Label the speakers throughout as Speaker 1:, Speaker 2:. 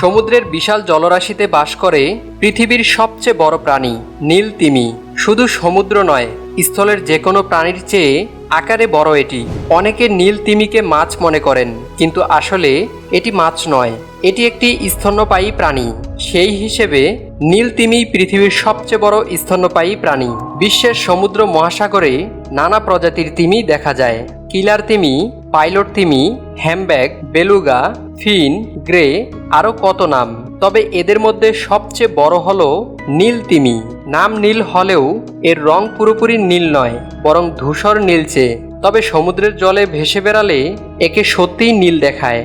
Speaker 1: সমুদ্রের বিশাল জলরাশিতে বাস করে পৃথিবীর সবচেয়ে বড় প্রাণী, নীল তিমি। শুধু সমুদ্র নয়, স্থলের যে কোনো প্রাণীর চেয়ে আকারে বড় এটি। অনেকে নীল তিমিকে মাছ মনে করেন, কিন্তু আসলে এটি মাছ নয়। এটি একটি স্তন্যপায়ী প্রাণী। সেই হিসেবে নীল তিমি পৃথিবীর সবচেয়ে বড় স্তন্যপায়ী প্রাণী। বিশ্বের সমুদ্র মহাসাগরে নানা প্রজাতির তিমি দেখা যায়। কিলার তিমি, পাইলট তিমি হ্যামব্যাগ বেলুগা ফিন, গ্রে আরও কত নাম? তবে এদের মধ্যে সবচেয়ে বড় হলো নীল তিমি। নাম নীল হলেও এর রং পুরোপুরি নীল নয়, বরং ধূসর নীলচে। তবে সমুদ্রের জলে ভেসে বেড়ালে একে সত্যিই নীল দেখায়।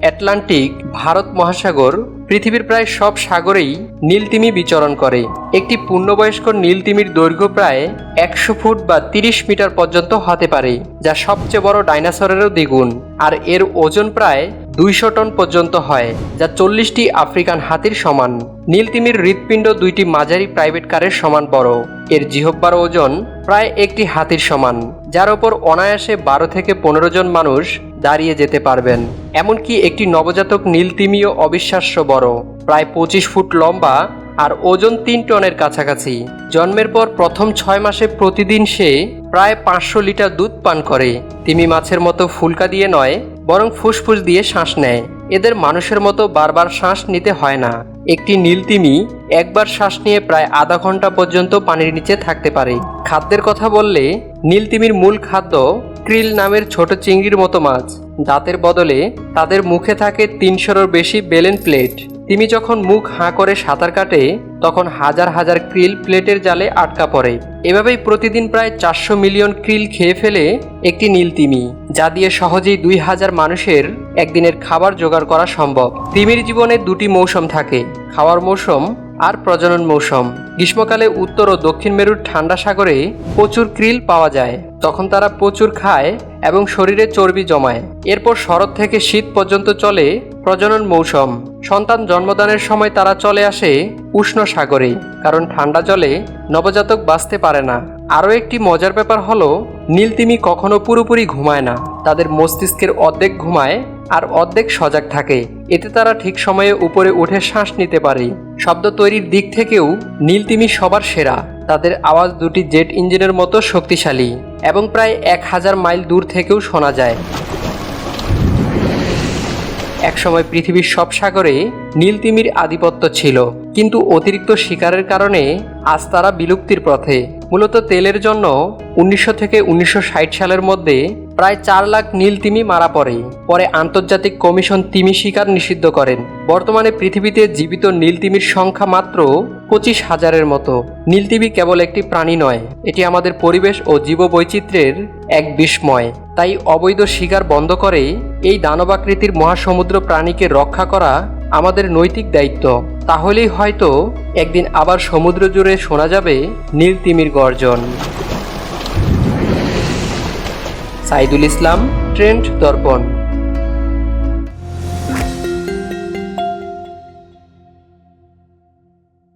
Speaker 1: অ্যাটলান্টিক, ভারত মহাসাগর, পৃথিবীর প্রায় সব সাগরেই নীলতিমি বিচরণ করে। একটি পূর্ণবয়স্ক নীলতিমির দৈর্ঘ্য প্রায় একশো ফুট বা তিরিশ মিটার পর্যন্ত হতে পারে, যা সবচেয়ে বড় ডাইনোসরেরও দ্বিগুণ। আর এর ওজন প্রায় দুইশো টন পর্যন্ত হয়, যা চল্লিশটি আফ্রিকান হাতির সমান। নীলতিমির হৃৎপিণ্ড দুইটি মাঝারি প্রাইভেট কারের সমান বড়। এর জিহব্বার ওজন প্রায় একটি হাতির সমান, যার ওপর অনায়াসে বারো থেকে পনেরো জন মানুষ দাঁড়িয়ে যেতে পারবেন। এমনকি একটি নবজাতক নীলতিমিও অবিশ্বাস্য বড়, প্রায় পঁচিশ ফুট লম্বা আর ওজন তিন টনের কাছাকাছি। জন্মের পর প্রথম ছয় মাসে প্রতিদিন সে প্রায় পাঁচশো লিটার দুধ পান করে। তিমি মাছের মতো ফুলকা দিয়ে নয় বরং ফুসফুস দিয়ে শ্বাস নেয়। এদের মানুষের মতো বারবার শ্বাস নিতে হয় না। একটি নীলতিমি একবার শ্বাস নিয়ে প্রায় আধা ঘণ্টা পর্যন্ত পানির নিচে থাকতে পারে। খাদ্যের কথা বললে নীলতিমির মূল খাদ্য ক্রিল নামের ছোট চিংড়ির মতো মাছ। দাঁতের বদলে তাদের মুখে থাকে তিনশোরও বেশি বেলেন প্লেট। তিমি যখন মুখ হাঁ করে সাঁতার কাটে, তখন হাজার হাজার ক্রিল প্লেটের জালে আটকা পড়ে। এভাবেই প্রতিদিন প্রায় চারশো মিলিয়ন ক্রিল খেয়ে ফেলে একটি নীল তিমি, যা দিয়ে সহজেই দুই হাজার মানুষের একদিনের খাবার জোগাড় করা সম্ভব। তিমির জীবনে দুটি মৌসুম থাকে। খাওয়ার মৌসুম আর প্রজনন মৌসুম। গ্রীষ্মকালে উত্তর ও দক্ষিণ মেরুর ঠান্ডা সাগরে প্রচুর ক্রিল পাওয়া যায়। তখন তারা প্রচুর খায় এবং শরীরে চর্বি জমায়। এরপর শরৎ থেকে শীত পর্যন্ত চলে প্রজনন মৌসুম। সন্তান জন্মদানের সময় তারা চলে আসে উষ্ণ সাগরে, কারণ ঠান্ডা জলে নবজাতক বাঁচতে পারে না। আরও একটি মজার ব্যাপার হলো, নীলতিমি কখনো পুরোপুরি ঘুমায় না। তাদের মস্তিষ্কের অর্ধেক ঘুমায় আর অর্ধেক সজাগ থাকে। এতে তারা ঠিক সময়ে উপরে উঠে শ্বাস নিতে পারে। শব্দ তৈরির দিক থেকেও নীলতিমি সবার সেরা। তাদের আওয়াজ দুটি জেট ইঞ্জিনের মতো শক্তিশালী এবং প্রায় এক হাজার মাইল দূর থেকেও শোনা যায়। একসময় পৃথিবীর সব সাগরে নীলতিমির আধিপত্য ছিল। কিন্তু অতিরিক্ত শিকারের কারণে আজ তারা বিলুপ্তির পথে। মূলত তেলের জন্য উনিশশো থেকে উনিশশো ষাট সালের মধ্যে প্রায় চার লাখ নীল তিমি মারা পড়ে। পরে আন্তর্জাতিক কমিশন তিমি শিকার নিষিদ্ধ করেন। বর্তমানে পৃথিবীতে জীবিত নীল তিমির সংখ্যা মাত্র পঁচিশ হাজারের মতো। নীলতিমি কেবল একটি প্রাণী নয়, এটি আমাদের পরিবেশ ও জীববৈচিত্র্যের এক বিস্ময়। তাই অবৈধ শিকার বন্ধ করে এই দানবাকৃতির মহাসমুদ্র প্রাণীকে রক্ষা করা আমাদের নৈতিক দায়িত্ব। তাহলেই হয়তো একদিন আবার সমুদ্র জুড়ে শোনা যাবে নীল তিমির গর্জন। সাইদুল ইসলাম, ট্রেন্ড দর্পণ।